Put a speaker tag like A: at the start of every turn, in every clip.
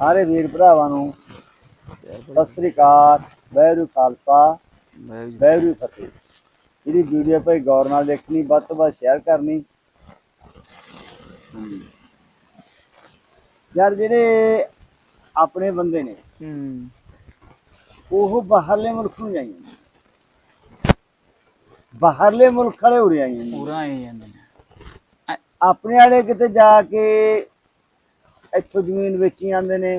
A: ਸਾਰੇ ਵੀਰ ਭਰਾਵਾਂ ਨੂੰ ਸਤਿ ਸ੍ਰੀ ਅਕਾਲ ਵੈਰੂ ਖਾਲਸਾ ਵੈਰੂ ਫਤਿਹ ਜਿਹੜੀ ਵੀਡੀਓ ਭਾਈ ਗੌਰ ਨਾਲ ਦੇਖਣੀ ਵੱਧ ਤੋਂ ਵੱਧ ਸ਼ੇਅਰ ਕਰਨੀ। ਯਾਰ ਜਿਹੜੇ ਆਪਣੇ ਬੰਦੇ ਨੇ
B: ਹੂੰ
A: ਉਹ ਬਾਹਰਲੇ ਮੁਲਕ ਨੂੰ ਜਾਈਆਂ ਨੇ। ਬਾਹਰਲੇ ਮੁਲਕ ਵਾਲੇ ਉਰੇ ਆਈਆਂ ਨੇ
B: ਪੂਰਾ ਹੀ ਜਾਂਦੇ ਨੇ
A: ਆਪਣੇ ਵਾਲੇ ਕਿਤੇ ਜਾ ਕੇ ਇੱਥੋਂ ਜ਼ਮੀਨ ਵੇਚੀ ਜਾਂਦੇ ਨੇ।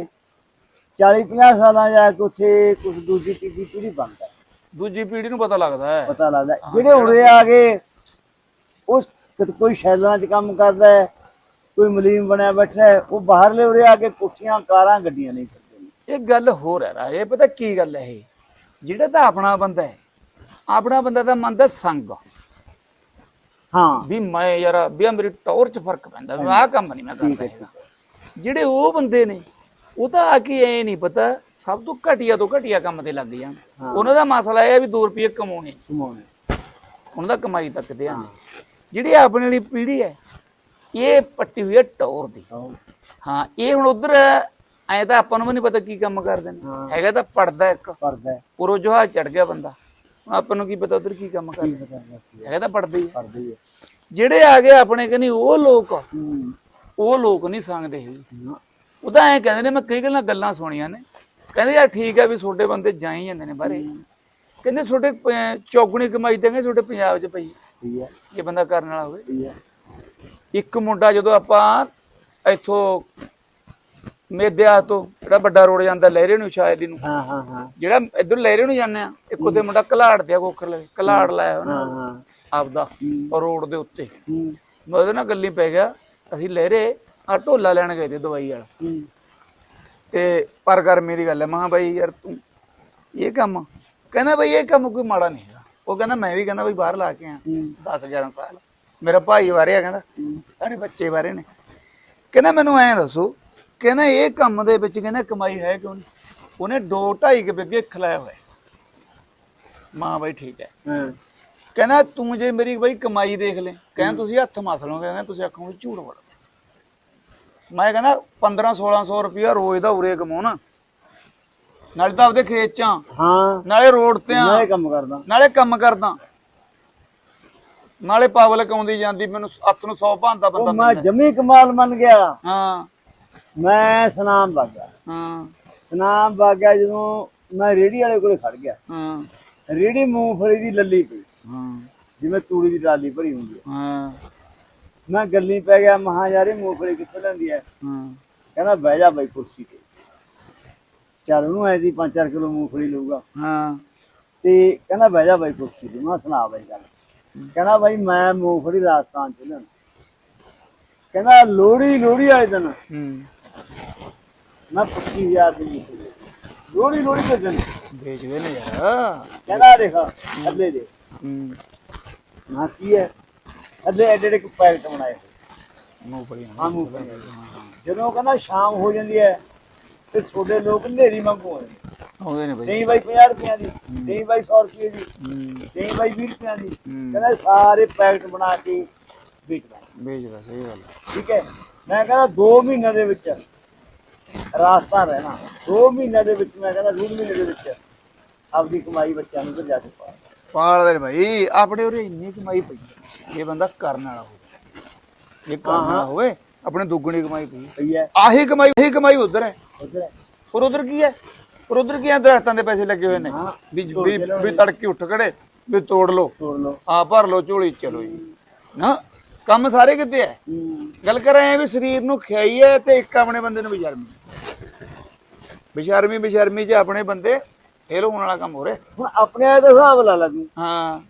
A: 40 50 ਸਾਲਾਂ ਜਾ ਕੇ ਉੱਥੇ ਕੁਝ ਦੂਜੀ ਤੀਜੀ ਪੀੜ੍ਹੀ ਬਣਦਾ।
B: ਦੂਜੀ ਪੀੜ੍ਹੀ ਨੂੰ ਪਤਾ ਲੱਗਦਾ ਹੈ।
A: ਪਤਾ ਲੱਗਦਾ। ਜਿਹੜੇ ਉਰੇ ਆ ਗਏ ਉਸ ਕੋਈ ਸ਼ੈਲਾਂ 'ਚ ਕੰਮ ਕਰਦਾ ਹੈ ਕੋਈ ਮਲੀਮ ਬਣਿਆ ਬੈਠਾ ਹੈ ਉਹ ਬਾਹਰਲੇ ਉਰੇ ਆ ਕੇ ਕੁੱਠੀਆਂ ਕਾਰਾਂ ਗੱਡੀਆਂ ਨਹੀਂ ਕਰਦੇ
B: ਇਹ ਗੱਲ ਹੋਰ ਹੈ ਰਾਜੇ ਪਤਾ ਕੀ ਗੱਲ ਹੈ ਇਹ? ਜਿਹੜਾ ਤਾਂ ਆਪਣਾ ਬੰਦਾ ਹੈ ਆਪਣਾ ਬੰਦਾ ਤਾਂ ਮੰਨਦਾ ਸੰਗ।
A: ਹਾਂ।
B: ਵੀ ਮੈਂ ਯਾਰ ਵੀ ਮੇਰੀ ਟੌਰ ਚ ਫ਼ਰਕ ਪੈਂਦਾ ਵੀ ਆਹ ਕੰਮ ਨਹੀਂ ਮੈਂ ਕਰਦਾ ਹੈਗਾ। ਜਿਹੜੇ ਉਹ ਬੰਦੇ ਨੇ ਉਹ ਤਾਂ ਆ ਕੇ ਐ ਨਹੀਂ ਪਤਾ ਸਭ ਤੋਂ ਘਟੀਆ ਤੋਂ ਘਟੀਆ ਕੰਮ ਤੇ ਲੱਗ ਜਾਣ। ਉਹਨਾਂ ਦਾ ਮਸਲਾ ਇਹ ਹੈ ਵੀ 2 ਰੁਪਏ ਕਮਾਉਣੇ।
A: ਕਮਾਉਣੇ।
B: ਉਹਨਾਂ ਦਾ ਕਮਾਈ ਤੱਕ ਆਂਦੇ ਜਿਹੜੀ ਆਪਣੇ ਵਾਲੀ ਪੀੜ੍ਹੀ ਹੈ ਇਹ ਪੱਟੀ ਹੋਈ ਹੈ ਟੌਰ ਦੀ। ਹਾਂ। ਇਹ ਹੁਣ ਉਧਰ ਐ ਤਾਂ ਆਪਾਂ ਨੂੰ ਵੀ ਨਹੀਂ ਪਤਾ ਕੀ ਕੰਮ ਕਰਦੇ ਨੇ। ਹੈਗਾ ਤਾਂ ਪੜਦਾ ਇੱਕ।
A: ਪਰਦਾ ਹੈ
B: ਉਰੋ ਜਹਾਜ਼ ਚੜ ਗਿਆ ਬੰਦਾ। ਹੁਣ ਆਪਾਂ ਨੂੰ ਕੀ ਪਤਾ ਉਧਰ ਕੀ ਕੰਮ ਕਰਦੇ
A: ਹੈਗਾ
B: ਤਾਂ ਪੜਦਾ ਹੀ ਜਿਹੜੇ ਆ ਗਏ ਆਪਣੇ ਕਨੀ ਉਹ ਲੋਕ ਉਹ ਲੋਕ ਨਹੀਂ ਸੰਗਦੇ ਹੈਗੇ।
A: ਹਾਂ।
B: ਉਹ ਤਾਂ ਐ ਕਹਿੰਦੇ ਨੇ ਮੈਂ ਕਈ ਗੱਲਾਂ ਗੱਲਾਂ ਸੁਣੀਆਂ ਨੇ। ਕਹਿੰਦੇ ਯਾਰ ਠੀਕ ਹੈ ਵੀ ਤੁਹਾਡੇ ਬੰਦੇ ਜਾਈ ਜਾਂਦੇ ਨੇ ਬਾਹਰੇ। ਕਹਿੰਦੇ ਪ- ਚੌਗੁਣੀ ਕਮਾਈ ਦੇਂਗੇ ਤੁਹਾਡੇ ਪੰਜਾਬ 'ਚ ਪਈ।
A: ਠੀਕ ਹੈ
B: ਇਹ ਬੰਦਾ ਕਰਨ ਵਾਲਾ ਹੋਵੇ।
A: ਠੀਕ ਹੈ
B: ਇੱਕ ਮੁੰਡਾ ਜਦੋਂ ਆਪਾਂ ਇੱਥੋਂ ਮੇਦਿਆ ਤੋਂ ਜਿਹੜਾ ਵੱਡਾ ਰੋਡ ਜਾਂਦਾ ਲਹਿਰੇ ਨੂੰ ਸ਼ਾਇਦ ਨੂੰ।
A: ਹਾਂ ਹਾਂ ਹਾਂ।
B: ਜਿਹੜਾ ਇੱਧਰ ਲਹਿਰੇ ਨੂੰ ਜਾਂਦੇ ਆ ਇੱਕ ਉਹਦੇ ਮੁੰਡਾ ਕਲਾੜ ਤੇ ਆ ਕੋਖਰ ਲਵੇ ਕਲਾੜ ਲਾਇਆ
A: ਹਾਂ
B: ਉਹਨਾਂ
A: ਹਾਂ
B: ਆਪਦਾ ਰੋਡ ਦੇ ਉੱਤੇ। ਮੈਂ ਉਹਦੇ ਨਾਲ ਗੱਲੀ ਪੈ ਗਿਆ। ਅਸੀਂ ਲਹਿਰੇ ਆ ਢੋਲਾ ਲੈਣ ਗਏ ਤੇ ਦਵਾਈ ਵਾਲਾ।
A: ਹੂੰ।
B: ਤੇ ਪਰ ਗਰਮੀ ਦੀ ਗੱਲ ਹੈ ਮਹਾ ਬਾਈ ਯਾਰ ਤੂੰ ਇਹ ਕੰਮ ਕਹਿੰਦਾ ਬਈ ਇਹ ਕੰਮ ਕੋਈ ਮਾੜਾ ਨਹੀਂ ਹੈਗਾ। ਉਹ ਕਹਿੰਦਾ ਮੈਂ ਵੀ ਕਹਿੰਦਾ ਬਈ ਬਾਹਰ ਲਾ ਕੇ ਆ
A: ਹੂੰ।
B: 10 11 ਸਾਲ। ਮੇਰਾ ਭਾਈ ਬਾਰੇ ਆ ਕਹਿੰਦਾ ਸਾਡੇ ਬੱਚੇ ਬਾਰੇ ਨੇ। ਕਹਿੰਦਾ ਮੈਨੂੰ ਐਂ ਦੱਸੋ ਕਹਿੰਦਾ ਇਹ ਕੰਮ ਦੇ ਵਿੱਚ ਕਹਿੰਦਾ ਕਮਾਈ ਹੈ ਕਿਉਂ ਨਹੀਂ? ਉਹਨੇ 2 2.5 ਕੇ ਬਿੱਗੇ ਖਲਾਇਆ ਹੋਇਆ। ਮਾਂ ਬਾਈ ਠੀਕ ਹੈ। ਕਹਿੰਦਾ ਤੂੰ ਜੇ ਮੇਰੀ ਬਈ ਕਮਾਈ ਦੇਖ ਲੈ ਕਹਿੰਦਾ ਤੁਸੀਂ ਹੱਥ ਮਸ ਲਓਗੇ ਕਹਿੰਦਾ ਤੁਸੀਂ ਆਖੋਗੇ ਝੂਠ ਬੜਾ ਮੈਂ ਕਹਿੰਦਾ 15 1600 ਰੁਪਇਆ ਰੋਜ਼ ਦਾ ਉਰੇ ਕਮਾਉਣਾ। ਨਾਲੇ ਤਾਂ ਆਪਦੇ ਖੇਤ ਚ ਆਂ,
A: ਹਾਂ।
B: ਨਾਲੇ ਰੋਡ ਤੇ ਆ।
A: ਮੈਂ ਇਹ ਕੰਮ ਕਰਦਾ।
B: ਨਾਲੇ ਕੰਮ ਕਰਦਾ। ਨਾਲੇ ਪਬਲਿਕ ਆਉਂਦੀ ਜਾਂਦੀ ਮੈਨੂੰ ਹੱਥ ਨੂੰ 100 ਭਾਂਦਾ ਬੰਦਾ
A: ਉਹ ਮੈਂ
B: ਮਿਲਦਾ
A: ਜਮੀ ਕਮਾਲ ਮੰਨ ਗਿਆ।
B: ਹਾਂ।
A: ਮੈਂ ਸਨਾਮ ਵਗ ਗਿਆ
B: ਹਾਂ।
A: ਸਨਾਮ ਵਗ ਗਿਆ ਜਦੋਂ ਮੈਂ ਰੇੜੀ ਵਾਲੇ ਕੋਲੇ ਖੜ ਗਿਆ।
B: ਹਾਂ।
A: ਰੇੜੀ ਮੂੰਗਫਲੀ ਦੀ ਲੱਲੀ ਪਈ।
B: ਹਾਂ।
A: ਜਿਵੇਂ ਤੂੜੀ ਦੀ ਟਰਾਲੀ ਭਰੀ ਹੁੰਦੀ ਹੈ।
B: ਹਾਂ।
A: ਮੈਂ ਗੱਲੀ ਪੈ ਗਿਆ ਮਹਾ ਯਾਰ ਮੂੰਗਫਲੀ ਕਿੱਥੋਂ ਲੈਂਦੀ ਹੈ
B: ਹਾਂ।
A: ਕਹਿੰਦਾ ਬਹਿ ਜਾ ਬਾਈ ਕੁਰਸੀ ਤੇ। ਚੱਲ ਉਹਨੂੰ ਐ ਦੀ 5-4 ਕਿਲੋ ਮੂੰਗਫਲੀ ਲਊਗਾ।
B: ਹਾਂ।
A: ਤੇ ਕਹਿੰਦਾ ਬਹਿ ਜਾ ਬਾਈ ਕੁਰਸੀ ਤੇ। ਮੈਂ ਸੁਣਾ ਬਾਈ ਗੱਲ। ਕਹਿੰਦਾ ਬਾਈ ਮੈਂ ਮੂੰਗਫਲੀ ਰਾਜਸਥਾਨ ਚ ਲੈਣਾ ਕਹਿੰਦਾ ਲੋਹੜੀ ਲੋਹੜੀ ਵਾਲੇ ਦਿਨ।
B: ਹੂੰ।
A: ਮੈਂ 25000 ਦੀ ਮੂੰਗਫਲੀ ਲੋਹੜੀ ਲੋਹੜੀ ਦੇ ਦਿਨ?
B: ਵੇਚਦੇ ਨੇ ਯਾਰ।
A: ਕਹਿੰਦਾ ਦੇਖ ਅੱਲੇ ਦੇ।
B: ਹੂੰ।
A: ਨਾ ਕੀ ਹੈ ਅੱਲੇ ਐਡੇ ਐਡੇ ਪੈਕਟ ਬਣਾਏ ਹੋਏ।
B: ਮੂੰਗਫਲੀ
A: ਹਾਂ ਜਦੋਂ ਕਹਿੰਦਾ ਸ਼ਾਮ ਹੋ ਜਾਂਦੀ ਹੈ ਤੇ ਛੋਡੇ ਲੋਕ ਨੇਰੀ ਮੰਗੂ ਆਉਂਦੇ
B: ਆਉਂਦੇ ਨੇ ਬਈ।
A: ਨਹੀਂ ਬਾਈ 50 ਰੁਪਈਆਂ ਦੀ ਨਹੀਂ ਬਾਈ 100 ਰੁਪਏ ਦੀ ਨਹੀਂ ਬਾਈ 20 ਰੁਪਈਆਂ ਦੀ। ਕਹਿੰਦਾ ਸਾਰੇ ਪੈਕਟ ਬਣਾ ਕੇ ਵੇਚਦਾ
B: ਵੇਚਦਾ ਸਹੀ ਗੱਲ।
A: ਠੀਕ ਹੈ? ਮੈਂ ਕਹਿੰਦਾ 2 ਮਹੀਨਿਆਂ ਦੇ ਵਿੱਚ ਰਾਸਤਾ ਰਹਿਣਾ। 2 ਮਹੀਨਿਆਂ ਦੇ ਵਿੱਚ ਮੈਂ ਕਹਿੰਦਾ 2 ਮਹੀਨੇ ਦੇ ਵਿੱਚ ਆਪਦੀ ਕਮਾਈ ਬੱਚਿਆਂ ਨੂੰ ਜਾ ਕੇ ਪਾ
B: ਪਾਲਦੇ ਨੇ ਭਾਈ ਆਪਣੇ ਉਰੇ ਇੰਨੀ ਕਮਾਈ ਪਈ। ਹੈ। ਇਹ ਬੰਦਾ ਕਰਨ ਵਾਲਾ ਹੋਵੇ। ਇਹ ਕਰਨ ਵਾਲਾ ਹੋਵੇ ਆਪਣੇ ਦੁੱਗਣੀ ਕਮਾਈ ਪਈ। ਹੈ।
A: ਸਹੀ ਹੈ।
B: ਆਹੀ ਕਮਾਈ ਆਹੀ ਕਮਾਈ ਉਧਰ ਹੈ।
A: ਉਧਰ
B: ਪਰ ਉਧਰ ਕੀ ਹੈ? ਪਰ ਉਧਰ ਕੀ ਹੈ? ਦਰਖਤਾਂ ਦੇ ਪੈਸੇ ਲੱਗੇ ਹੋਏ ਨੇ।
A: ਹਾਂ,
B: ਵੀ ਵੀ। ਵੀ ਤੜਕੇ ਉੱਠ ਖੜੇ ਵੀ ਤੋੜ ਲਓ।
A: ਤੋੜ ਲਓ।
B: ਆ ਭਰ ਲਓ ਝੋਲੀ ਚਲੋ ਜੀ। ਨਾ ਕੰਮ ਸਾਰੇ ਕਿਤੇ ਹੈ।
A: ਹੂੰ।
B: ਗੱਲ ਕਰ ਰਹੇ ਆ ਵੀ ਸਰੀਰ ਨੂੰ ਖਿਆਈ ਹੈ ਤੇ ਇੱਕ ਆਪਣੇ ਬੰਦੇ ਨੂੰ ਬਿਸ਼ਰਮੀ। ਬਿਸ਼ਰਮੀ ਬਿਸ਼ਰਮੀ ਚ ਆਪਣੇ ਬੰਦੇ ਫੇਲ ਹੋਣ ਵਾਲਾ ਕੰਮ ਹੋ ਰਿਹਾ
A: ਹੁਣ ਆਪਣੇ ਵਾਲੇ ਦਾ ਹਿਸਾਬ ਲਾ ਲਾ ਤੂੰ।
B: ਹਾਂ।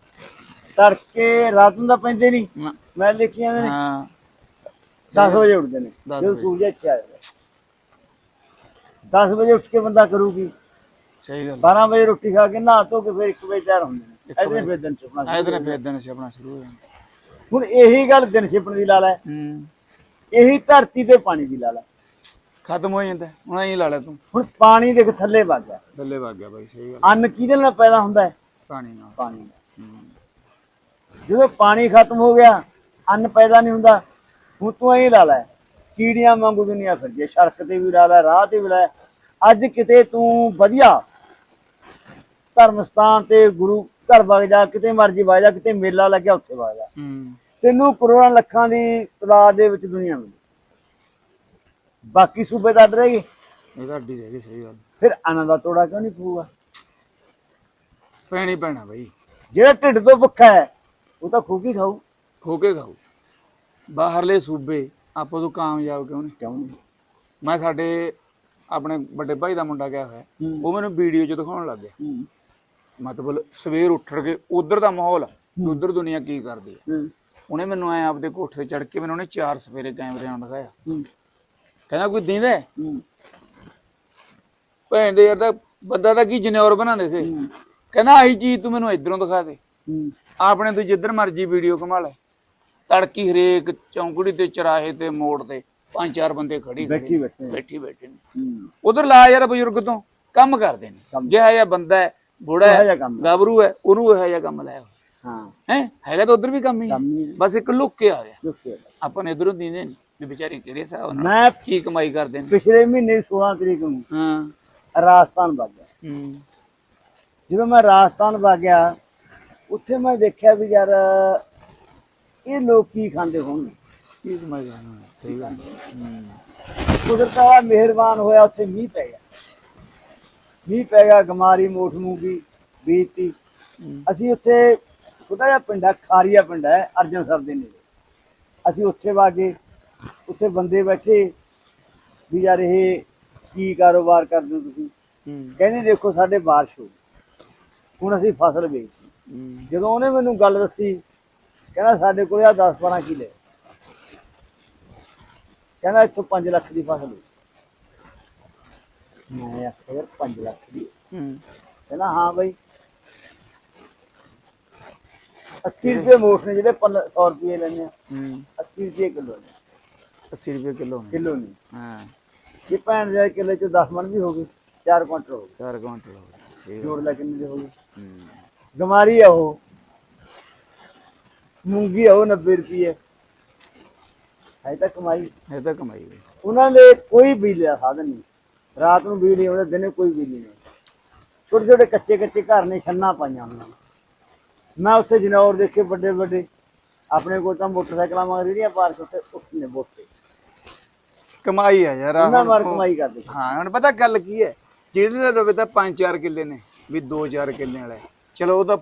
A: ਤੜਕੇ ਰਾਤ ਨੂੰ ਤਾਂ ਪੈਂਦੇ ਨਹੀਂ
B: ਨਾ,
A: ਮੈਂ ਲਿਖੀ ਜਾਂਦੇ ਨੇ।
B: ਹਾਂ।
A: 10 ਵਜੇ ਉੱਠਦੇ ਨੇ।
B: ਦਸ
A: ਜਦੋਂ
B: ਵਜੇ।
A: ਸੂਰਜ ਇੱਥੇ ਆ ਜਾਂਦਾ। 10 ਵਜੇ ਉੱਠ ਕੇ ਬੰਦਾ ਕਰੂਗੀ।
B: ਸਹੀ ਗੱਲ।
A: 12 ਵਜੇ ਰੋਟੀ ਖਾ ਕੇ ਨਹਾ ਧੋ ਕੇ ਫਿਰ 1 ਵਜੇ ਤਿਆਰ ਹੁੰਦੇ ਨੇ।
B: ਇੱਕ
A: ਫਿਰ ਦਿਨ ਛਪਣਾ
B: ਆਏ ਦਿਨ ਫੇਰ ਦਿਨ ਛਪਣਾ ਸ਼ੁਰੂ ਹੋ ਜਾਂਦਾ।
A: ਹੁਣ ਇਹੀ ਗੱਲ ਦਿਨ ਛਪਣ ਦੀ ਲਾ ਲੈ।
B: ਹੂੰ।
A: ਇਹੀ ਧਰਤੀ ਤੇ ਪਾਣੀ ਦੀ ਲਾ ਲੈ।
B: ਖਤਮ ਹੋ ਜਾਂਦਾ। ਹੁਣ ਐਂ ਲਾ ਲੈ ਤੂੰ।
A: ਹੁਣ ਪਾਣੀ ਦੇਖ ਥੱਲੇ ਵਗ ਗਿਆ।
B: ਥੱਲੇ ਵਗ ਗਿਆ ਬਾਈ ਸਹੀ ਗੱਲ।
A: ਅੰਨ ਕਿਹਦੇ ਨਾਲ ਪੈਦਾ ਹੁੰਦਾ ਹੈ?
B: ਪਾਣੀ ਨਾਲ।
A: ਪਾਣੀ ਨਾਲ। ਜਦੋਂ ਪਾਣੀ ਖਤਮ ਹੋ ਗਿਆ ਅੰਨ ਪੈਦਾ ਨਹੀਂ ਹੁੰਦਾ ਹੁਣ ਤੂੰ ਐਂ ਲਾ ਲੈ ਕੀੜੀਆਂ ਵਾਂਗੂ ਦੁਨੀਆ ਫਿਰ ਜੇ ਸੜਕ ਤੇ ਵੀ ਲਾ ਲੈ ਰਾਹ ਤੇ ਵੀ ਲਾ। ਅੱਜ ਕਿਤੇ ਤੂੰ ਵਧੀਆ ਧਰਮ ਸਥਾਨ ਤੇ ਗੁਰੂ ਘਰ ਵਗ ਜਾ ਕਿਤੇ ਮਰਜ਼ੀ ਵਗ ਜਾ ਕਿਤੇ ਮੇਲਾ ਲੱਗਿਆ ਉੱਥੇ ਵਗ ਜਾ। ਤੈਨੂੰ ਕਰੋੜਾਂ ਲੱਖਾਂ ਦੀ ਤਦਾਦ ਦੇ ਵਿੱਚ ਦੁਨੀਆ ਮਿਲੀ ਬਾਕੀ ਸੂਬੇ ਅੱਡ ਰਹਿ ਗਏ।
B: ਇਹ ਤਾਂ ਅੱਡੀ ਰਹਿ ਗਈ ਸਹੀ ਗੱਲ।
A: ਫਿਰ ਆਨੰਦ ਦਾ ਤੋੜਾ ਕਿਉਂ ਨਹੀਂ ਪਊਗਾ?
B: ਪੈਣੀ ਪੈਣਾ ਬਈ।
A: ਜਿਹੜਾ ਢਿੱਡ ਤੋਂ ਭੁੱਖਾ ਹੈ ਉਹ ਤਾਂ ਖੂਕੀ ਖਾਊ।
B: ਖੋ ਕੇ ਖਾਓ ਬਾਹਰਲੇ ਸੂਬੇ ਆਪਾਂ ਤੋਂ ਕਾਮਯਾਬ ਕਿਉਂ ਨਹੀਂ?
A: ਕਿਉਂ ਨਹੀਂ?
B: ਮੈਂ ਸਾਡੇ ਆਪਣੇ ਵੱਡੇ ਭਾਈ ਦਾ ਮੁੰਡਾ ਗਿਆ ਹੋਇਆ।
A: ਹੂੰ।
B: ਉਹ ਮੈਨੂੰ ਵੀਡੀਓ 'ਚ ਦਿਖਾਉਣ ਲੱਗ ਗਿਆ।
A: ਹੂੰ।
B: ਮਤਲਬ ਸਵੇਰ ਉੱਠ ਕੇ ਉਧਰ ਦਾ ਮਾਹੌਲ ਉਧਰ ਦੁਨੀਆ ਕੀ ਕਰਦੀ ਹੈ
A: ਹੂੰ।
B: ਉਹਨੇ ਮੈਨੂੰ ਐ ਆਪਦੇ ਕੋਠੇ ਚੜ ਕੇ ਮੈਨੂੰ ਉਹਨੇ ਚਾਰ ਸਵੇਰੇ ਕੈਮਰਿਆਂ ਨਾਲ ਦਿਖਾਇਆ।
A: ਹੂੰ।
B: ਕਹਿੰਦਾ ਕੋਈ ਦਿੰਦਾ ਹੈ?
A: ਹੂੰ।
B: ਭੈਣ ਦੇ ਯਾਰ ਦਾ ਬੰਦਾ ਤਾਂ ਕੀ ਜਨੌਰ ਬਣਾਉਂਦੇ ਸੀ। ਕਹਿੰਦਾ ਆਹੀ ਚੀਜ਼ ਤੂੰ ਮੈਨੂੰ ਇਧਰੋਂ ਦਿਖਾ ਦੇ।
A: ਹੂੰ।
B: ਆਪਣੇ ਤੂੰ ਜਿੱਧਰ ਮਰਜ਼ੀ ਵੀਡੀਓ ਕਮਾ ਲੈ। ਤੜਕੀ ਹਰੇਕ ਚੌਂਕੜੀ ਤੇ ਚਰਾਹੇ ਤੇ ਮੋੜ ਤੇ ਪੰਜ ਚਾਰ ਬੰਦੇ ਖੜੀ ਖੜੇ
A: ਬੈਠੀ ਬੈਠੇ।
B: ਬੈਠੀ ਬੈਠੇ ਨੇ।
A: ਹੂੰ।
B: ਉਧਰ ਲਾ ਯਾਰ ਬਜ਼ੁਰਗ ਤੋਂ ਕੰਮ ਕਰਦੇ ਨੇ।
A: ਕੰਮ।
B: ਜਿਹੜਾ ਜਿਹਾ ਬੰਦਾ ਹੈ ਬੁੜਾ
A: ਇਹੋ
B: ਹੈ
A: ਜਿਹਾ ਕੰਮ।
B: ਗੱਭਰੂ ਹੈ ਉਹਨੂੰ ਇਹੋ ਜਿਹਾ ਕੰਮ ਲਾਇਆ
A: ਹਾਂ।
B: ਹੈ? ਹੈਗਾ ਤਾਂ ਉਧਰ ਵੀ ਕੰਮ ਹੀ। ਹੈ।
A: ਕੰਮ ਹੀ ਹੈ।
B: ਬਸ ਇੱਕ ਲੁੱਕ ਕੇ ਆ ਗਿਆ
A: ਦੁੱਖੇ
B: ਆਪਾਂ ਨੇ ਇਧਰੋਂ ਦੀਂਦੇ ਨਹੀਂ। ਵੀ ਵਿਚਾਰੇ ਕਿਹੜੇ ਹਿਸਾਬ ਨਾਲ
A: ਮੈਂ
B: ਕੀ ਕਮਾਈ ਕਰਦੇ ਨੇ?
A: ਪਿਛਲੇ ਮਹੀਨੇ 16 ਤਰੀਕ ਨੂੰ
B: ਹਾਂ।
A: ਰਾਜਸਥਾਨ ਵਗ ਗਿਆ।
B: ਹੂੰ।
A: ਜਦੋਂ ਮੈਂ ਰਾਜਸਥਾਨ ਵਗ ਗਿਆ ਉੱਥੇ ਮੈਂ ਦੇਖਿਆ ਵੀ ਯਾਰ ਇਹ ਲੋਕ ਕੀ ਖਾਂਦੇ ਹੋਣਗੇ?
B: ਕੀ ਕਮਾਈ ਕਰਦੇ ਸਹੀ ਗੱਲ। ਹੂੰ।
A: ਕੁਦਰਤ ਵਾਲਾ ਮਿਹਰਬਾਨ ਹੋਇਆ ਉੱਥੇ ਮੀਂਹ ਪੈ ਗਿਆ। ਮੀਂਹ ਪੈ ਗਿਆ ਗਮਾਰੀ ਮੋਠ ਮੂੰਗੀ ਬੀਤੀ। ਅਸੀਂ ਉੱਥੇ ਛੋਟਾ ਜਿਹਾ ਪਿੰਡ ਹੈ ਖਾਰੀਆ ਪਿੰਡ ਹੈ ਅਰਜਨ ਸਰ ਦੇ ਨੇੜੇ। ਅਸੀਂ ਉੱਥੇ ਵਾਗੇ ਉੱਥੇ ਬੰਦੇ ਬੈਠੇ ਵੀ ਯਾਰ ਇਹ ਕੀ ਕਾਰੋਬਾਰ ਕਰਦੇ ਹੋ ਤੁਸੀਂ? ਕਹਿੰਦੇ ਦੇਖੋ ਸਾਡੇ ਬਾਰਿਸ਼ ਹੋ। ਹੁਣ ਅਸੀਂ ਫਸਲ ਵੇਚੀ। ਜਦੋਂ ਉਹਨੇ ਮੈਨੂੰ ਗੱਲ ਦੱਸੀ ਕਹਿੰਦਾ ਸਾਡੇ ਕੋਲ ਆ 10 12 ਕਿੱਲੇ। ਕਹਿੰਦਾ ਇੱਥੋਂ 5 ਲੱਖ ਦੀ ਫਸਲ ਹੋਈ। ਮੈਂ ਆਖਿਆ ਯਾਰ 5 ਲੱਖ ਦੀ।
B: ਹੂੰ।
A: ਕਹਿੰਦਾ ਹਾਂ ਬਈ। 80 ਰੁਪਏ ਮੋਠ ਨੇ ਜਿਹੜੇ 100 ਰੁਪਏ ਲੈਣੇ ਆ।
B: ਹੂੰ।
A: 80 ਰੁਪਏ ਕਿਲੋ ਨੇ
B: 80 ਰੁਪਏ ਕਿਲੋ ਨੇ
A: ਕਿਲੋ ਨਹੀਂ
B: ਹਾਂ।
A: ਜੇ ਭੈਣ ਦੇ ਕਿੱਲੇ ਚ 10 ਮਣ ਵੀ ਹੋ ਗਈ 4 ਕੁਇੰਟਲ ਹੋ ਗਏ।
B: 4 ਕੁਇੰਟਲ ਹੋ ਗਏ।
A: ਜੋੜ ਲੈ ਕਿੰਨੇ ਦੇ ਹੋ ਗਏ।
B: ਹੂੰ।
A: ਗਮਾਰੀ ਆ ਉਹ। ਮੂੰਗੀ ਆ ਉਹ 90 ਰੁਪਏ। ਹੈ ਤਾਂ ਕਮਾਈ।
B: ਇਹ ਤਾਂ ਕਮਾਈ ਹੈ।
A: ਉਹਨਾਂ ਦੇ ਕੋਈ ਬਿਜਲੀ ਦਾ ਸਾਧਨ ਨਹੀਂ। ਰਾਤ ਨੂੰ ਬਿਜਲੀ ਆਉਂਦੇ ਦਿਨੇ ਕੋਈ ਬਿਜਲੀ ਨਹੀਂ। ਛੋਟੇ ਛੋਟੇ ਕੱਚੇ ਕੱਚੇ ਘਰ ਨੇ ਛੰਨਾ ਪਾਈਆਂ ਹੋਈਆਂ ਮੈਂ ਉੱਥੇ ਜਨੌਰ ਦੇਖੇ ਵੱਡੇ ਵੱਡੇ। ਆਪਣੇ ਕੋਲ ਤਾਂ ਮੋਟਰਸਾਈਕਲਾਂ ਮਗਰ ਜਿਹੜੀਆਂ ਪਾਰਕ ਉੱਤੇ ਉੱਥੇ ਨੇ ਬੋਤੇ
B: ਕਮਾਈ ਆ ਯਾਰ
A: ਉਹਨਾਂ
B: ਹੁਣ
A: ਮਾਰ
B: ਉਹ-
A: ਕਮਾਈ ਕਰਦੇ
B: ਹਾਂ ਹੁਣ ਪਤਾ ਗੱਲ ਕੀ ਹੈ? ਜਿਹਦੇ ਦਾ ਰਵੇ ਤਾਂ 5-4 ਕਿੱਲੇ ਨੇ ਵੀ 2-4 ਕਿੱਲੇ ਵਾਲਾ। ਹੈ। ਚਲੋ ਉਹ ਤਾਂ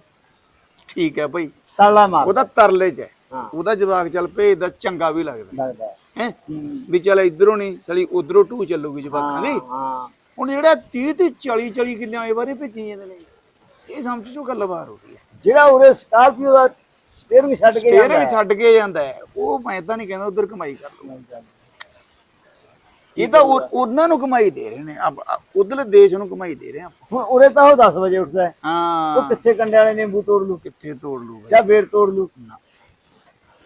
B: ਠੀਕ ਹੈ ਭਾਈ
A: ਤਾਲਾ ਮਾਰ।
B: ਉਹਦਾ ਤਰਲੇ 'ਚ ਹੈ।
A: ਹਾਂ।
B: ਉਹਦਾ ਜਵਾਕ ਚੱਲ ਭੇਜਦਾ ਚੰਗਾ ਵੀ ਲੱਗਦਾ।
A: ਲੱਗਦਾ ਹੈ।
B: ਹੈ?
A: ਹੂੰ।
B: ਵੀ ਚੱਲ ਇਧਰੋਂ ਨਹੀਂ ਚਲੀ ਉਧਰੋਂ ਟੂ ਚੱਲੂਗੀ ਜਵਾਕਾਂ ਦੀ।
A: ਹਾਂ।
B: ਹੁਣ ਜਿਹੜਾ 30 ਤੇ 40 40 ਕਿੱਲਿਆਂ ਇਹ ਬਾਰੇ ਭੇਜੀ ਜਾਂਦੇ ਨੇ ਇਹ ਸਮਝ ਚੋ ਗੱਲ ਬਾਹਰ ਹੋ ਗਈ ਹੈ।
A: ਜਿਹੜਾ ਉਰੇ ਸਕਾਰਪੀਓ ਦਾ ਸਟੀਅਰਿੰਗ ਛੱਡ ਕੇ
B: ਸਟੇਅਰਿੰਗ
A: ਜਾਂਦਾ।
B: ਛੱਡ ਕੇ ਜਾਂਦਾ ਹੈ। ਉਹ ਮੈਂ ਤਾਂ ਨਹੀਂ ਕਹਿੰਦਾ ਉਧਰ ਕਮਾਈ ਕਰ ਲਓ ਇਹ ਤਾਂ ਉਹ- ਉਹਨਾਂ ਨੂੰ ਕਮਾਈ ਦੇ ਰਹੇ ਨੇ। ਉਧਰਲੇ ਦੇਸ਼ ਨੂੰ ਕਮਾਈ ਦੇ ਰਹੇ ਆ।
A: ਹੁਣ ਉਰੇ ਤਾਂ ਉਹ 10 ਵਜੇ ਉੱਠਦਾ ਹੈ। ਉਹ
B: ਹਾਂ
A: ਕਿੱਥੇ ਕੰਡੇ ਵਾਲੇ ਨਿੰਬੂ ਤੋੜ ਲੂ।
B: ਕਿੱਥੇ ਤੋੜ ਲੂ
A: ਜਾਂ ਬੇਰ ਤੋੜ ਲੂ।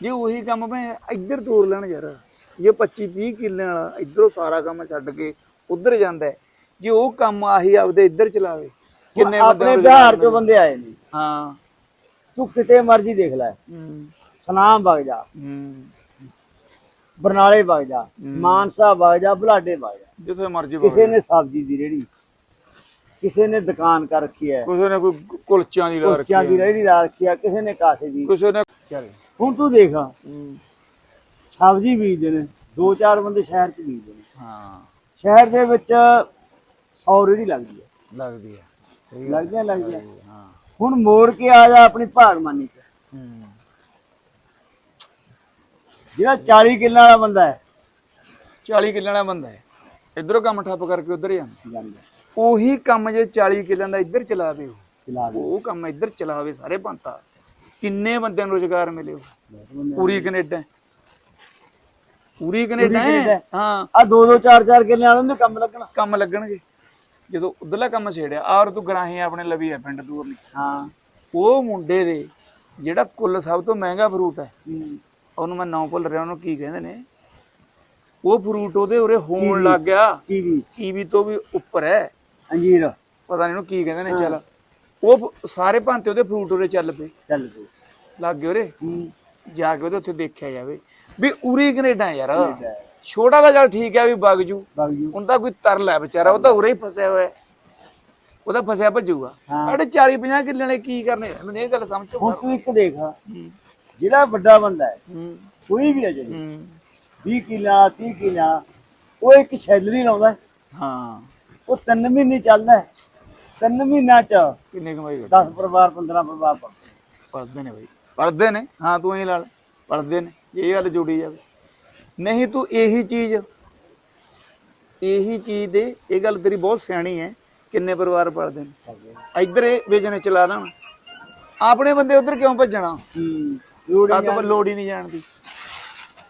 B: ਜੇ ਉਹੀ ਕੰਮ ਮੈਂ ਇੱਧਰ ਤੋੜ ਲੈਣ ਯਾਰ। ਜੇ 25 30 ਕਿੱਲੇ ਵਾਲਾ ਇੱਧਰੋਂ ਸਾਰਾ ਕੰਮ ਛੱਡ ਕੇ ਉਧਰ ਜਾਂਦਾ ਹੈ। ਜੇ ਉਹ ਕੰਮ ਆਹੀ ਆਪਦੇ ਇੱਧਰ ਚਲਾਵੇ ਕਿੰਨੇ
A: ਆਪਣੇ
B: ਬੰਦੇ
A: ਬਿਹਾਰ ਚੋਂ ਬੰਦੇ ਆਏ ਨੇ।
B: ਹਾਂ।
A: ਤੂੰ ਕਿਤੇ ਮਰਜ਼ੀ ਦੇਖ ਲੈ।
B: ਹੂੰ।
A: ਸਨਾਮ ਵਗ ਜਾ।
B: ਹੂੰ।
A: ਬਰਨਾਲੇ ਵਗ ਜਾ ਮਾਨਸਾ ਵਗ ਜਾ ਬੁਲਾਡੇ ਵਗ ਜਾ।
B: ਜਿੱਥੇ ਮਰਜ਼ੀ
A: ਕਿਸੇ ਨੇ ਸਬਜ਼ੀ ਦੀ ਰੇੜੀ ਕਿਸੇ ਨੇ ਦੁਕਾਨ ਕਰ ਰੱਖੀ ਹੈ
B: ਕਿਸੇ ਨੇ ਕੋਈ ਕੁਲਚਿਆਂ ਦੀ ਲਾ ਰੱਖੀ
A: ਕੁਲਚਿਆਂ ਦੀ ਰੇੜੀ ਲਾ ਰੱਖੀ ਹੈ ਕਿਸੇ ਨੇ ਕਾਸੇ ਦੀ।
B: ਕਿਸੇ ਨੇ ਚੱਲ।
A: ਹੁਣ ਤੂੰ ਦੇਖ
B: ਹੂੰ।
A: ਸਬਜ਼ੀ ਬੀਜਦੇ ਨੇ ਦੋ ਚਾਰ ਬੰਦੇ ਸ਼ਹਿਰ ਚ ਬੀਜਦੇ ਨੇ।
B: ਹਾਂ।
A: ਸ਼ਹਿਰ ਦੇ ਵਿੱਚ 100 ਰੇੜੀ ਲੱਗਦੀ ਹੈ।
B: ਲੱਗਦੀ ਹੈ। ਸਹੀ
A: ਲੱਗਦੀਆਂ ਲੱਗਦੀਆਂ।
B: ਹੈ, ਹਾਂ।
A: ਹੁਣ ਮੋੜ ਕੇ ਆ ਜਾ ਆਪਣੀ ਭਾਗਮਾਨੀ ਚ।
B: ਹੂੰ।
A: ਜਿਹੜਾ 40 ਕਿੱਲਾਂ ਵਾਲਾ ਬੰਦਾ ਹੈ।
B: 40 ਕਿੱਲਿਆਂ ਵਾਲਾ ਬੰਦਾ ਹੈ। ਇਧਰੋਂ ਕੰਮ ਠੱਪ ਕਰਕੇ ਉਧਰ ਜਾਂਦਾ
A: ਜਾਂਦਾ
B: ਉਹੀ ਕੰਮ ਜੇ 40 ਕਿੱਲਿਆਂ ਦਾ ਇੱਧਰ ਚਲਾਵੇ ਉਹ।
A: ਚਲਾ ਦੇ।
B: ਉਹ ਕੰਮ ਇੱਧਰ ਚਲਾਵੇ ਸਾਰੇ ਪੰਤਾ ਕਿੰਨੇ ਬੰਦਿਆਂ ਨੂੰ ਰੋਜ਼ਗਾਰ ਮਿਲੇ ਪੂਰੀ ਕੈਨੇਡਾ। ਪੂਰੀ ਕੈਨੇਡਾ ਹੈ।
A: ਆ ਦੋ ਦੋ ਚਾਰ ਚਾਰ ਕਿੱਲਿਆਂ ਵਾਲਿਆਂ ਨੂੰ ਕੰਮ ਲੱਗਣਾ।
B: ਕੰਮ ਲੱਗਣਗੇ। ਜਦੋਂ ਉਧਰਲਾ ਕੰਮ ਛੇੜਿਆ ਆਰ ਤੂੰ ਗਰਾਹੀ ਆਪਣੇ ਲਵੀ ਹੈ ਪਿੰਡ ਦੂਰ ਨਹੀਂ
A: ਹਾਂ।
B: ਉਹ ਮੁੰਡੇ ਦੇ ਜਿਹੜਾ ਕੁੱਲ ਸਭ ਤੋਂ ਮਹਿੰਗਾ ਫਰੂਟ ਹੂੰ। ਉਹਨੂੰ ਮੈਂ ਨਾਂ ਭੁੱਲ ਰਿਹਾ ਉਹਨੂੰ ਕੀ ਕਹਿੰਦੇ ਨੇ? ਉਹ ਫਰੂਟ ਉਹਦੇ ਉਰੇ ਹੋਣ ਲੱਗ ਗਿਆ।
A: ਕੀਵੀ।
B: ਕੀਵੀ ਤੋਂ ਵੀ ਉੱਪਰ ਹੈ।
A: ਅੰਜੀਰ।
B: ਪਤਾ ਨਹੀਂ ਉਹਨੂੰ ਕੀ ਕਹਿੰਦੇ ਨੇ ਚੱਲ। ਉਹ ਸਾਰੇ ਭਾਂਤੇ ਉਹਦੇ ਫਰੂਟ ਉਰੇ ਚੱਲ ਪਏ।
A: ਚੱਲ ਪਈ
B: ਲੱਗ ਗਏ ਉਰੇ? ਜਾ ਕੇ ਉਹਦੇ ਉੱਥੇ ਦੇਖਿਆ ਜਾਵੇ। ਵੀ ਉਰੀ ਕੈਨੇਡਾ ਯਾਰ। ਛੋਟਾ ਤਾਂ ਚੱਲ ਠੀਕ ਹੈ ਵੀ ਵਗ ਜੂ।
A: ਬਗ ਜੂ।
B: ਹੁਣ ਤਾਂ ਕੋਈ ਤਰਲ ਹੈ ਵਿਚਾਰਾ ਉਹ ਤਾਂ ਉਰੇ ਹੀ ਫਸਿਆ ਹੋਇਆ ਉਹਦਾ ਫਸਿਆ ਭੱਜੂਗਾ। ਸਾਡੇ 40 50 ਕਿੱਲੇ ਨੇ ਕੀ ਕਰਨੇ? ਮੈਨੂੰ ਇਹ ਗੱਲ ਸਮਝ
A: ਹੁਣ
B: ਤੋਂ
A: ਇੱਕ ਦੇਖ। ਜਿਹੜਾ ਵੱਡਾ ਬੰਦਾ ਹੈ ਕੋਈ ਵੀ ਹੈ ਜਿਹੜੀ
B: ਹੂੰ।
A: 20 ਕਿੱਲਾ 30 ਕਿੱਲਾ ਉਹ ਇੱਕ ਸੈਲਰੀ ਲਾਉਂਦਾ। ਹੈ। ਉਹ ਤਿੰਨ ਮਹੀਨੇ ਚੱਲਦਾ ਹੈ। ਤਿੰਨ ਮਹੀਨਿਆਂ ਚ
B: ਕਿੰਨੇ ਕਮਾਈ ਕਰਦੇ?
A: 10 ਪਰਿਵਾਰ 15 ਪਰਿਵਾਰ ਪੜਦੇ
B: ਨੇ ਬਈ। ਪੜਦੇ ਨੇ? ਹਾਂ ਤੂੰ ਇਹ ਲਾਲ ਪੜਦੇ ਨੇ। ਇਹ ਗੱਲ ਜੁੜੀ ਜਾਵੇ ਨਹੀਂ ਤੂੰ ਇਹੀ ਚੀਜ਼ ਇਹੀ ਚੀਜ਼ ਦੇ ਇਹ ਗੱਲ ਤੇਰੀ ਬਹੁਤ ਸਿਆਣੀ ਹੈ। ਕਿੰਨੇ ਪਰਿਵਾਰ ਪੜਦੇ ਨੇ? ਇੱਧਰ ਇਹ ਬਿਜ਼ਨਸ ਚਲਾ ਦੇਣ ਆਪਣੇ ਬੰਦੇ ਉਧਰ ਕਿਉਂ ਭੱਜਣਾ?
A: ਹੂੰ ਲੋੜ ਹੀ
B: ਕੱਦ ਪਰ ਲੋੜ ਹੀ ਨਹੀਂ ਜਾਣਦੀ।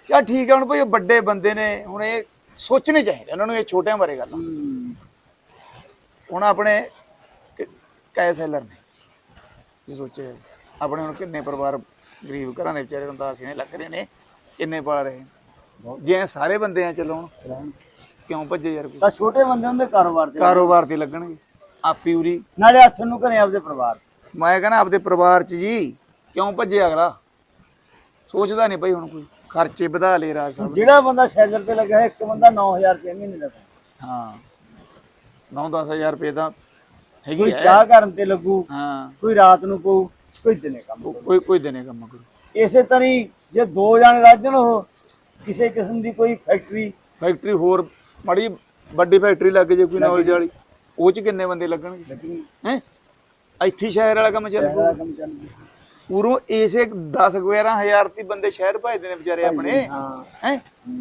B: ਚਾ ਠੀਕ ਹੈ ਹੁਣ ਭਾਈ ਵੱਡੇ ਬੰਦੇ ਨੇ ਹੁਣ ਇਹ ਸੋਚਣੇ ਚਾਹੀਦੇ ਉਹਨਾਂ ਨੂੰ ਇਹ ਛੋਟਿਆਂ ਬਾਰੇ ਗੱਲ। ਹੁਣ ਆਪਣੇ ਕ- ਸੈਲਰ ਨੇ ਜੇ ਸੋਚੇ ਆਪਣੇ ਹੁਣ ਕਿੰਨੇ ਪਰਿਵਾਰ ਗਰੀਬ ਘਰਾਂ ਦੇ ਵਿਚਾਰੇ ਨੂੰ ਤਾਂ ਅਸੀਂ ਨੇ ਲੱਗ ਰਹੇ ਨੇ ਕਿੰਨੇ ਪਾਲ ਰਹੇ। ਜੇ ਇਹ ਸਾਰੇ ਬੰਦੇ ਆ ਚਲਾਉਣ ਕਿਉਂ ਭੱਜੇ ਯਾਰ ਕੋਈ?
A: ਤਾਂ ਛੋਟੇ ਬੰਦੇ ਹੁੰਦੇ ਕਾਰੋਬਾਰ ਤੇ।
B: ਕਾਰੋਬਾਰ ਤੇ ਲੱਗਣਗੇ ਆਪੀ ਉਰੀ।
A: ਨਾਲੇ ਹੱਥ ਨੂੰ ਘਰੇ ਆਪਦੇ ਪਰਿਵਾਰ।
B: ਮੈਂ ਕਹਿੰਦਾ ਆਪਦੇ ਪਰਿਵਾਰ ਚ ਜੀ ਕਿਉਂ ਭੱਜੇ ਅਗਲਾ? ਸੋਚਦਾ ਨਹੀਂ ਭਾਈ ਹੁਣ ਕੋਈ ਖਰਚੇ ਵਧਾ ਲਏ ਰਾਜ ਸਾਹਿਬ
A: ਜਿਹੜਾ ਬੰਦਾ ਸ਼ੈਲਰ ਤੇ ਲੱਗਾ ਹੈ ਇੱਕ ਬੰਦਾ 9000 ਰੁਪਏ ਮਹੀਨੇ ਦਾ।
B: ਹਾਂ 9-10000 ਰੁਪਏ ਦਾ ਹੈਗੀ
A: ਕੋਈ
B: ਹੈ
A: ਚਾਹ ਕਰਨ ਤੇ ਲੱਗੂ
B: ਹਾਂ।
A: ਕੋਈ ਰਾਤ ਨੂੰ ਪਊ ਕੋਈ ਦਿਨੇ ਕੰਮ
B: ਉਹ ਕੋਈ ਕੋਈ ਦਿਨੇ ਕੰਮ ਕਰੂ।
A: ਇਸੇ ਤਰ੍ਹਾਂ ਹੀ ਜੇ ਦੋ ਜਾਣੇ ਰਾਜਣ ਉਹ ਕਿਸੇ ਕਿਸਮ ਦੀ ਕੋਈ ਫੈਕਟਰੀ।
B: ਫੈਕਟਰੀ ਹੋਰ ਮਾੜੀ ਵੱਡੀ ਫੈਕਟਰੀ ਲੱਗ ਜੇ ਕੋਈ ਨੌਲੇਜ ਵਾਲੀ ਉਹ ਚ ਕਿੰਨੇ ਬੰਦੇ ਲੱਗਣਗੇ?
A: ਲੱਗੀ
B: ਹੈ? ਇੱਥੇ ਸ਼ਹਿਰ ਵਾਲਾ ਕੰਮ ਚੱਲ
A: ਕੰਮ।
B: ਉਰੋਂ ਇਸੇ 10 ਹਜ਼ਾਰ ਤੀ ਬੰਦੇ ਸ਼ਹਿਰ ਭਜਦੇ ਨੇ ਵਿਚਾਰੇ ਆਪਣੇ।
A: ਹਾਂ।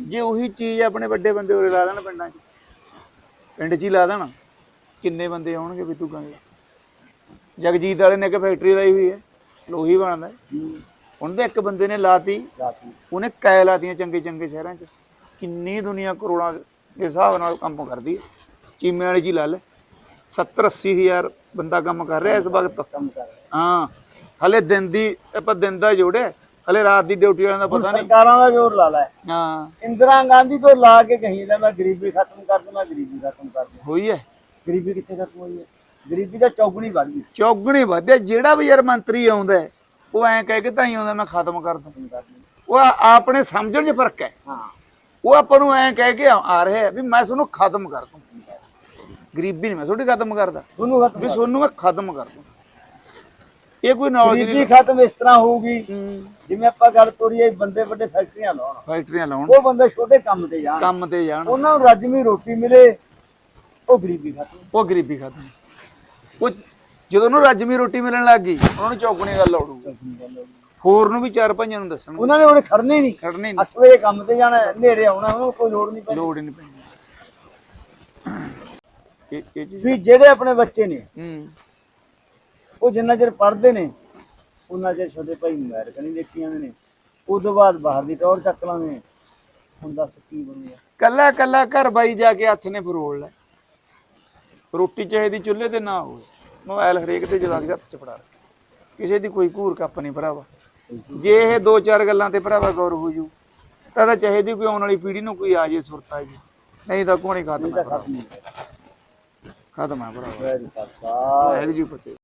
B: ਜੇ ਉਹੀ ਚੀਜ਼ ਆਪਣੇ ਵੱਡੇ ਬੰਦੇ ਉਰੇ ਲਾ ਦੇਣ ਪਿੰਡਾਂ 'ਚ। ਪਿੰਡ 'ਚ ਹੀ ਲਾ ਦੇਣ। ਕਿੰਨੇ ਬੰਦੇ ਆਉਣਗੇ ਵੀ ਤੂੰ ਕਹੇਂਗਾ ਜਗਜੀਤ ਵਾਲੇ ਨੇ ਇੱਕ ਫੈਕਟਰੀ ਲਾਈ ਹੋਈ ਹੈ। ਲੋਹੀ ਬਣਦਾ ਹੁਣ ਤਾਂ ਇੱਕ ਬੰਦੇ ਨੇ ਲਾਤੀ। ਉਹਨੇ ਕੈ ਲਾਤੀਆਂ ਚੰਗੇ ਚੰਗੇ ਸ਼ਹਿਰਾਂ 'ਚ। ਕਿੰਨੀ ਦੁਨੀਆ ਕਰੋੜਾਂ ਦੇ ਹਿਸਾਬ ਨਾਲ ਕੰਮ ਕਰਦੀ ਹੈ। ਚੀਮੇ ਵਾਲੀ ਜੀ ਲਾ ਲੈ। 70 80 ਹਜ਼ਾਰ ਬੰਦਾ ਕੰਮ ਕਰ ਰਿਹਾ ਇਸ ਵਕਤ।
A: ਕੰਮ ਕਰ ਰਿਹਾ।
B: ਹਾਂ। ਹਲੇ ਦਿਨ ਦੀ ਆਪਾਂ ਦਿਨ ਦਾ ਜੋੜਿਆ ਹਲੇ ਰਾਤ ਦੀ ਡਿਊਟੀ ਵਾਲਿਆਂ ਦਾ
A: ਹੁਣ
B: ਪਤਾ ਨਹੀਂ।
A: ਸਰਕਾਰਾਂ ਦਾ ਜ਼ੋਰ ਲਾ ਲੈ।
B: ਹਾਂ।
A: ਇੰਦਰਾ ਗਾਂਧੀ ਤੋਂ ਲਾ ਕੇ ਕਹੀਂ ਦਾ ਮੈਂ ਗਰੀਬੀ ਖਤਮ ਕਰ ਦੂੰ ਮੈਂ ਗਰੀਬੀ ਖਤਮ ਕਰ ਦੂੰ
B: ਹੋਈ ਹੈ।
A: ਗਰੀਬੀ ਕਿੱਥੇ ਖਤਮ ਹੋਈ ਹੈ? ਗਰੀਬੀ ਦਾ ਚੌਗਣੀ ਵੱਧ ਗਈ।
B: ਚੌਗਣੀ ਵਧਿਆ ਜਿਹੜਾ ਵੀ ਯਾਰ ਮੰਤਰੀ ਆਉਂਦਾ ਹੈ, ਉਹ ਐਂ ਕਹਿ ਕੇ ਤਾਂ ਹੀ ਆਉਂਦਾ ਮੈਂ ਖਤਮ ਕਰ ਦੂੰ
A: ਖਤਮ।
B: ਉਹ ਆ- ਆਪਣੇ ਸਮਝਣ 'ਚ ਫ਼ਰਕ ਹੈ।
A: ਹਾਂ।
B: ਉਹ ਆਪਾਂ ਨੂੰ ਐਂ ਕਹਿ ਕੇ ਆ ਆ ਰਿਹਾ ਵੀ ਮੈਂ ਤੁਹਾਨੂੰ ਖਤਮ ਕਰ ਦੂੰ ਗਰੀਬੀ ਨਹੀਂ ਮੈਂ ਤੁਹਾਡੀ ਖਤਮ ਕਰਦਾ।
A: ਖਤਮ
B: ਵੀ ਤੁਹਾਨੂੰ ਮੈਂ ਖਤਮ ਕਰ ਦੂੰ ਇਹ ਕੋਈ ਨੌਲੇਜ
A: ਗਰੀਬੀ
B: ਨਹੀਂ।
A: ਖਤਮ ਇਸ ਤਰ੍ਹਾਂ ਹੋਊਗੀ ਜਿਵੇਂ ਆਪਾਂ ਗੱਲ ਤੋਰੀਏ ਬੰਦੇ ਵੱਡੇ ਫੈਕਟਰੀਆਂ ਲਾਉਣ।
B: ਫੈਕਟਰੀਆਂ ਲਾਉਣ।
A: ਉਹ ਬੰਦੇ ਛੋਟੇ ਕੰਮ ਤੇ ਜਾਣ।
B: ਕੰਮ ਤੇ ਜਾਣ।
A: ਉਹਨਾਂ ਨੂੰ ਰੱਜਵੀਂ ਰੋਟੀ ਮਿਲੇ ਉਹ ਗਰੀਬੀ ਖਤਮ।
B: ਉਹ ਗਰੀਬੀ ਖਤਮ। ਉਹ ਜਦੋਂ ਉਹਨੂੰ ਰੱਜਵੀਂ ਰੋਟੀ ਮਿਲਣ ਲੱਗ ਗਈ ਉਹਨਾਂ ਨੂੰ ਚੌਗਣੀ ਗੱਲ ਆਉੜੂ ਹੋਰ ਨੂੰ ਵੀ ਚਾਰ ਪੰਜਾਂ ਨੂੰ ਦੱਸਣ
A: ਉਹਨਾਂ ਨੇ ਹੁਣ ਖੜਨੇ ਨਹੀਂ।
B: ਖੜਨੇ
A: 8 ਵਜੇ ਕੰਮ ਤੇ ਜਾਣਾ ਹਨੇਰੇ ਆਉਣਾ ਉਹਨਾਂ ਕੋਈ ਲੋੜ ਨਹੀਂ ਪੈਣੀ
B: ਲੋੜ ਨਹੀਂ ਪੈਂਦੀ। ਇਹ ਇਹ ਚੀਜ਼
A: ਵੀ ਜਿਹੜੇ ਆਪਣੇ ਬੱਚੇ ਨੇ
B: ਹੂੰ।
A: ਉਹ ਜਿੰਨਾ ਚਿਰ ਪੜ੍ਹਦੇ ਨੇ ਉਹਨਾਂ ਚਿਰ ਛੋਟੇ ਭਾਈ ਮੋਬਾਈਲ ਕਣੀ ਦੇਖੀ ਜਾਂਦੇ ਨੇ। ਤੋਂ ਬਾਅਦ ਬਾਹਰ ਦੀ ਟੌਰ ਚੱਕ ਲਾਂਗੇ। ਹੁਣ ਦੱਸ ਕੀ ਬਣੂਗਾ।
B: ਕੱਲਾ ਕੱਲਾ ਘਰ ਬਾਈ ਜਾ ਕੇ ਹੱਥ ਨੇ ਫਰੋਲ ਲੈ। ਰੋਟੀ ਚਾਹੀਦੀ ਚੁੱਲ੍ਹੇ ਤੇ ਨਾ ਹੋਵੇ ਮੋਬਾਈਲ ਹਰੇਕ ਤੇ ਜਦਾ ਹੱਥ ਚ ਫੜਾ ਰੱਖੇ ਕਿਸੇ ਦੀ ਕੋਈ ਘੂਰ ਕੱਪ ਨਹੀਂ ਭਰਾਵਾ। ਜੇ ਇਹ ਦੋ ਚਾਰ ਗੱਲਾਂ ਤੇ ਭਰਾਵਾ ਗੌਰ ਹੋ ਜੂ ਤਾਂ ਤਾਂ ਚਾਹੀਦੀ ਕੋਈ ਆਉਣ ਵਾਲੀ ਪੀੜ੍ਹੀ ਨੂੰ ਕੋਈ ਆ ਜੇ ਸੁਰਤ ਆ ਜੇ। ਨਹੀਂ ਤਾਂ ਕੋਈ ਖਤਮ ਹੈ ਭਰਾਵਾ।
A: ਖਤਮ ਨਹੀਂ
B: ਹੈ ਭਰਾਵਾ। ਵਾਹਿਗੁਰੂ ਜੀ ਫਤਿਹ।